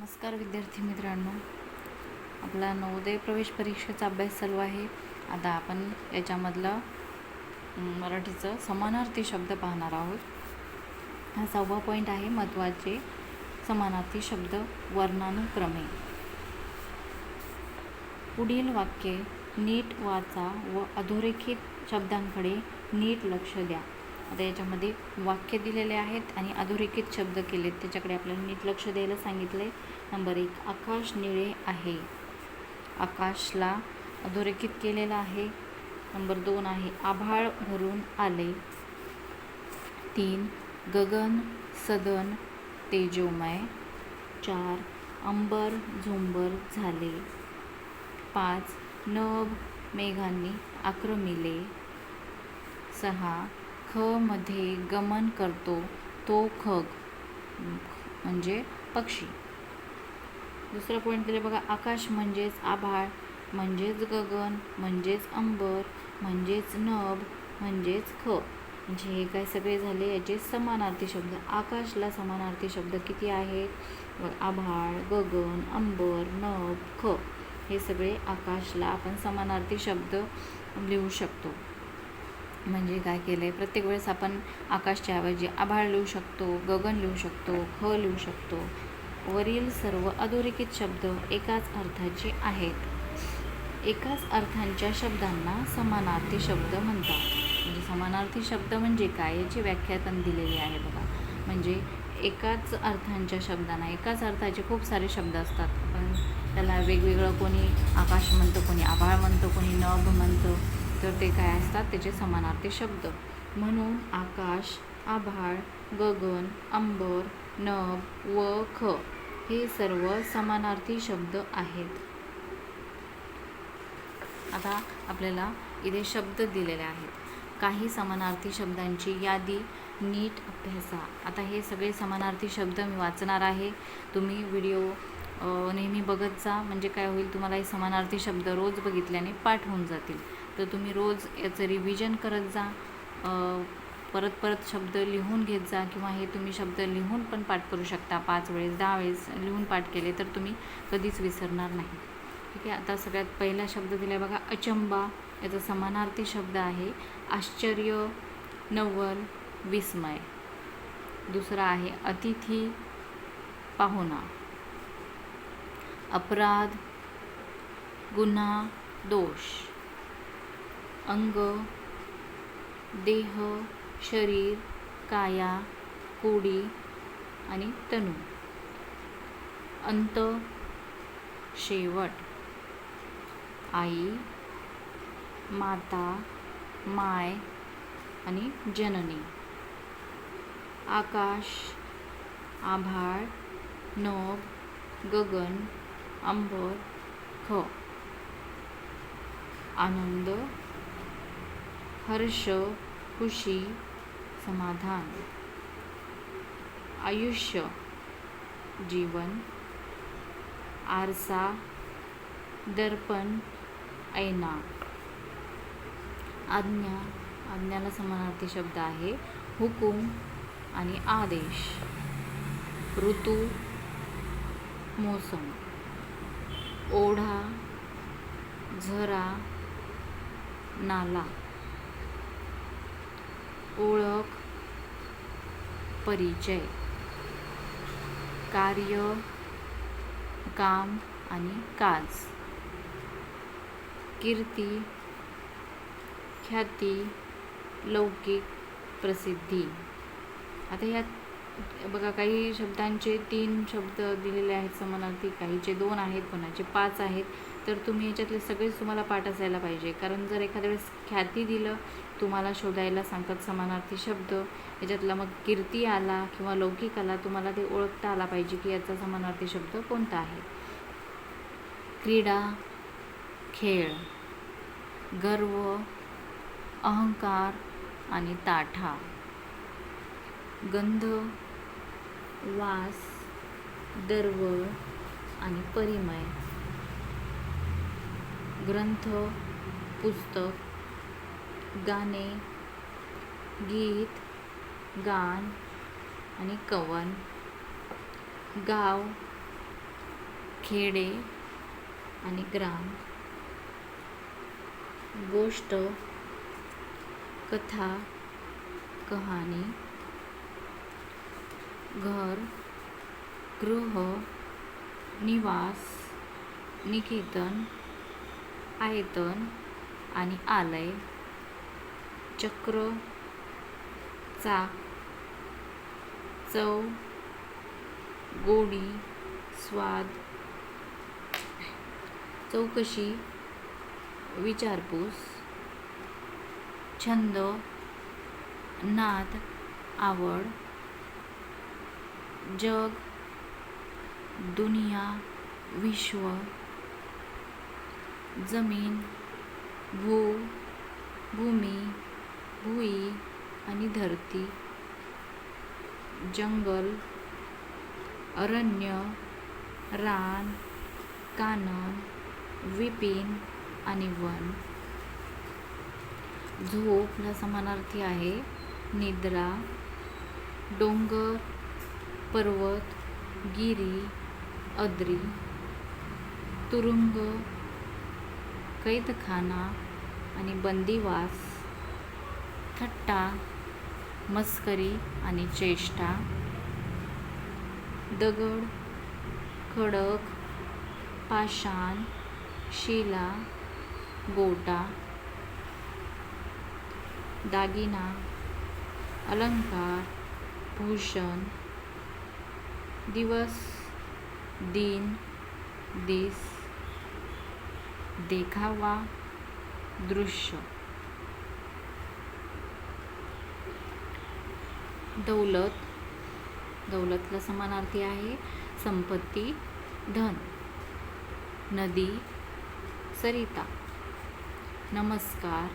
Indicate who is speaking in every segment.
Speaker 1: नमस्कार विद्यार्थी मित्रांनो. आपला नवोदय प्रवेश परीक्षेचा अभ्यास चालू आहे. आता आपण याच्यामधलं मराठीचं समानार्थी शब्द पाहणार आहोत. हा सहावा पॉईंट आहे महत्त्वाचे समानार्थी शब्द वर्णानुक्रमे. पुढील वाक्ये नीट वाचा व अधोरेखित शब्दांकडे नीट लक्ष द्या. आता याच्यामध्ये वाक्य दिलेले आहेत आणि अधोरेखित शब्द केलेत. त्याच्याकडे आपल्याला नीट लक्ष द्यायला सांगितले नंबर एक आकाश निळे आहे. आकाशला अधोरेखित केलेलं आहे. नंबर दोन आहे आभाळ भरून आले. तीन गगन सदन तेजोमय. चार अंबर झुंबर झाले. पाच नभ मेघांनी आक्रमिले. सहा ख मध्ये गमन करतो तो खग म्हणजे पक्षी. दुसरा पॉईंट दिले बघा आकाश म्हणजेच आभाळ म्हणजेच गगन म्हणजेच अंबर म्हणजेच नभ म्हणजेच ख. म्हणजे हे काय सगळे झाले याचे समानार्थी शब्द. आकाशला समानार्थी शब्द किती आहेत आभाळ गगन अंबर नभ ख. हे सगळे आकाशला आपण समानार्थी शब्द लिहू शकतो. म्हणजे काय केलं आहे प्रत्येक वेळेस आपण आकाशच्या ऐवजी आभाळ लिहू शकतो गगन लिहू शकतो ख लिहू शकतो. वरील सर्व अधोरेखित शब्द एकाच अर्थाचे आहेत. एकाच अर्थांच्या शब्दांना समानार्थी शब्द म्हणतात. म्हणजे समानार्थी शब्द म्हणजे काय? याची व्याख्या त्यांनी दिलेली आहे बघा. म्हणजे एकाच अर्थांच्या शब्दांना एकाच अर्थाचे खूप सारे शब्द असतात. पण त्याला वेगवेगळं कोणी आकाश म्हणतं कोणी आभाळ म्हणतं कोणी नभ म्हणतं. तर ते काय असतात? त्याचे समानार्थी शब्द. म्हणून आकाश आभाळ गगन अंबर नभ व ख हे सर्व समानार्थी शब्द आहेत. आता आपल्याला इथे शब्द दिलेले आहेत. काही समानार्थी शब्दांची यादी नीट अभ्यासा. आता हे सगळे समानार्थी शब्द मी वाचणार आहे. तुम्ही व्हिडिओ नेहमी बघत जा. म्हणजे काय होईल? तुम्हाला हे समानार्थी शब्द रोज बघितल्याने पाठ होऊन जातील. तर तुम्ही रोज याचं रिव्हिजन करत जा. परत परत शब्द लिहून घेत जा किंवा हे तुम्ही शब्द लिहून पण पाठ करू शकता. पाच वेळेस दहा वेळेस लिहून पाठ केले तर तुम्ही कधीच विसरणार नाही. ठीक आहे? आता सगळ्यात पहिला शब्द दिला आहे बघा अचंबा. याचा समानार्थी शब्द आहे आश्चर्य नवल विस्मय. दुसरा आहे अतिथी पाहुणा. अपराध गुन्हा दोष. अंग देह शरीर काया कोडी आणि तनू. अंत शेवट. आई माता माय आणि जननी. आकाश आभाळ नभ गगन अंबर ख. आनंद हर्ष खुशी समाधान. आयुष्य जीवन. आरसा दर्पण ऐना. आज्ञा आज्ञाला समानार्थी शब्द आहे. हुकूम आणि आदेश. ऋतू मोसम. ओढा झरा नाला. ओळख परिचय कार्य काम आणि काज कीर्ती ख्याती लौकिक प्रसिद्धी. आता ह्या बघा काही शब्दांचे तीन शब्द दिलेले आहेत समानार्थी काहीचे दोन आहेत कोणाचे पाच आहेत. तर तुम्ही याच्यातले सगळेच तुम्हाला पाठ असायला पाहिजे. कारण जर एखाद्या वेळेस ख्याती दिलं तुम्हाला शोधायला सांगतात समानार्थी शब्द. याच्यातला मग कीर्ती आला किंवा लौकिक आला तुम्हाला ते ओळखता आला पाहिजे की याचा समानार्थी शब्द कोणता आहे. क्रीडा खेळ गर्व अहंकार आणि ताठा. गंध वास दर्व आणि परिमय. ग्रंथ पुस्तक गाणे गीत गान आणि कवन गाव खेडे आणि ग्राम गोष्ट कथा कहाणी घर गृह निवास निकेतन आयतन आणि आलय चक्र चाक चव गोडी स्वाद. चौकशी विचारपूस छंद नाद आवड जग दुनिया विश्व. जमीन भू भूमी भुई आणि धरती. जंगल अरण्य रान कानन विपिन आणि वन. झोप ह्या समानार्थी आहे. निद्रा डोंगर पर्वत गिरी अद्री. तुरुंग कैदखाना आणि बंदिवास थट्टा मस्करी आणि चेष्टा दगड खडक पाषाण शिला गोटा दागिना अलंकार भूषण दिवस दिन दिस देखावा दृश्य. दौलत. दौलतला समानार्थी आहे संपत्ती धन. नदी सरिता. नमस्कार.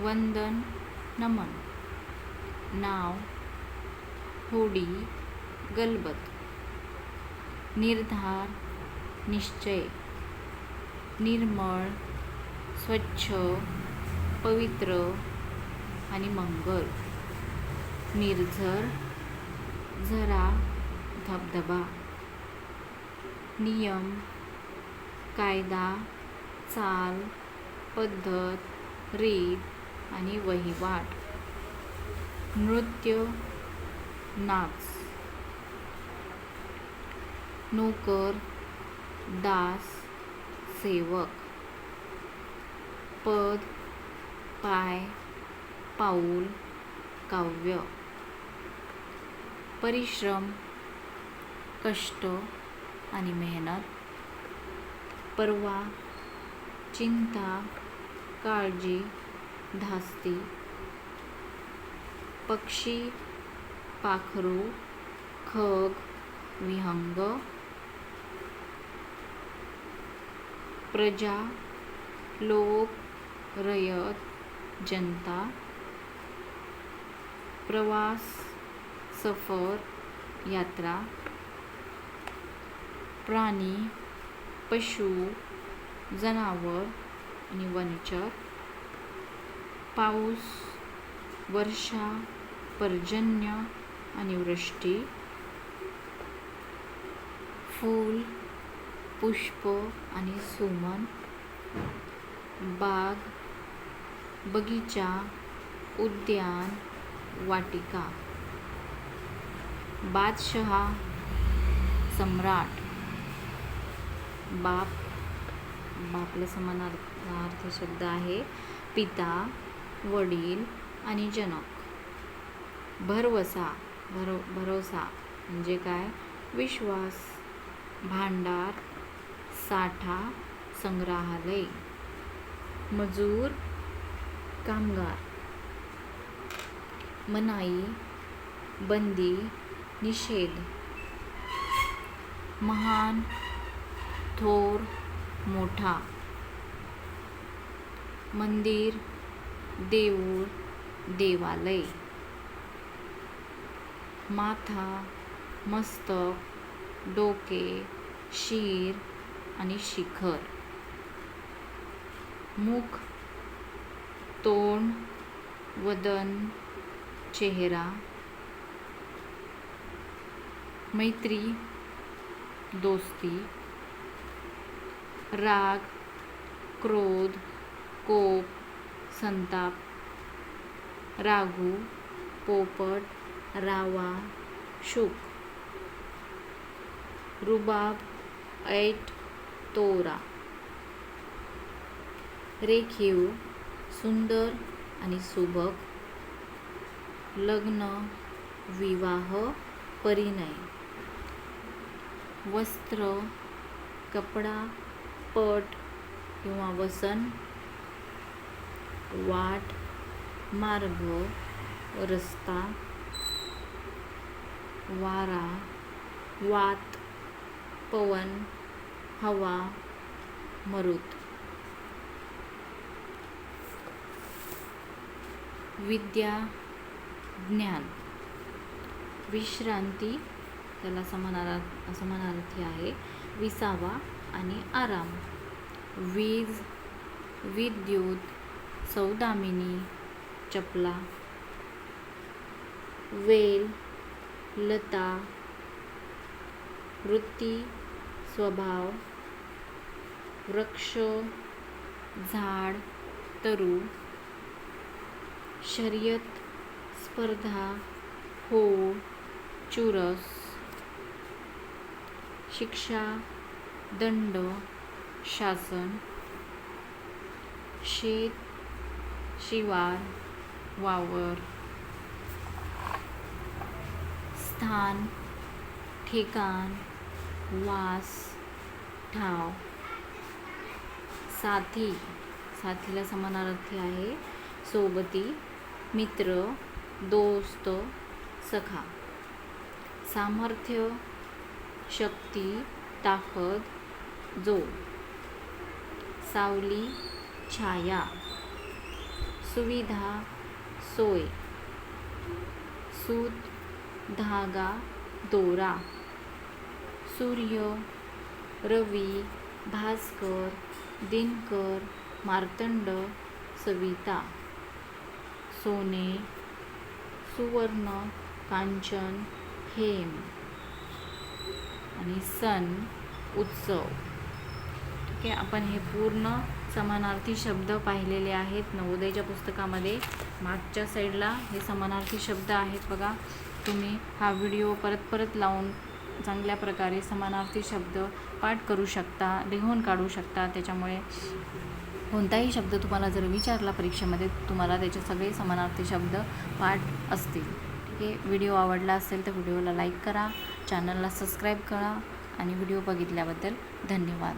Speaker 1: वंदन नमन. नाव होडी गलबत. निर्धार निश्चय. निर्मळ स्वच्छ पवित्र आणि मंगल. निर्झर झरा धबधबा. नियम कायदा चाल पद्धत रीत आणि वहिवाट. नृत्य नाच. नोकर दास सेवक. पद पाय पाऊल काव्य. परिश्रम कष्ट आणि मेहनत. परवा चिंता काळजी धास्ती. पक्षी पाखरू खग विहंग. प्रजा लोक रयत जनता प्रवास सफर यात्रा प्राणी पशु जनावर आणि वनचर पाऊस वर्षा पर्जन्य आणि वृष्टी फूल पुष्प आणि सुमन बाग बगीचा उद्यान वाटिका. बादशहा सम्राट. बाप बापला समानार्थार्थ शब्द आहे. पिता वडील आणि जनक. भरवसा भर भरोसा म्हणजे काय? विश्वास भांडार साठा संग्रहालय मजूर कामगार मनाई बंदी निषेध महान थोर मोठा मंदिर देऊळ देवालय माथा मस्तक डोके शीर आणि शिखर. मुख तोंड वदन चेहरा. मैत्री दोस्ती. राग क्रोध कोप संताप. रागू पोपट रावा शुक. रुबाब ऐट तोरा. रेखीव सुंदर आणि सुबक. लग्न विवाह परिणय. वस्त्र कपडा पट किंवा वसन. वाट मार्ग रस्ता. वारा वात पवन. हवा मरुत. विद्या ज्ञान. विश्रांती त्याला समानारा समानार्थी आहे. विसावा आणि आराम. वीज विद्युत सौदामिनी चपला. वेल लता. वृत्ती स्वभाव. वृक्ष झाड तरू शर्यत स्पर्धा हो चुरस शिक्षा दंड शासन शेत शिवार वावर स्थान ठिकाण वास ठाव. साथी साथीला समानार्थी आहे. सोबती मित्र दोस्त सखा. सामर्थ्य शक्ती ताकद जोड. सावली छाया. सुविधा सोय. सूत धागा दोरा. सूर्य रवी भास्कर दिनकर मार्तंड सविता सोने सुवर्ण कांचन हेम आणि सण उत्सव. ठीक आहे आपण हे पूर्ण समानार्थी शब्द पाहिलेले आहेत. नवोदयच्या पुस्तकामध्ये मागच्या साईडला हे समानार्थी शब्द आहेत बघा. तुम्ही हा व्हिडिओ परत परत लावून चांगल्या प्रकारे समानार्थी शब्द पाठ करू शकता लिहून काढू शकता. त्याच्यामुळे कोणताही शब्द तुम्हाला जर विचारला परीक्षेमध्ये तुम्हाला त्याचे सगळे समानार्थी शब्द पाठ असतील. ठीक आहे व्हिडिओ आवडला असेल तर व्हिडिओला लाईक करा चॅनलला सबस्क्राईब करा आणि व्हिडिओ बघितल्याबद्दल धन्यवाद.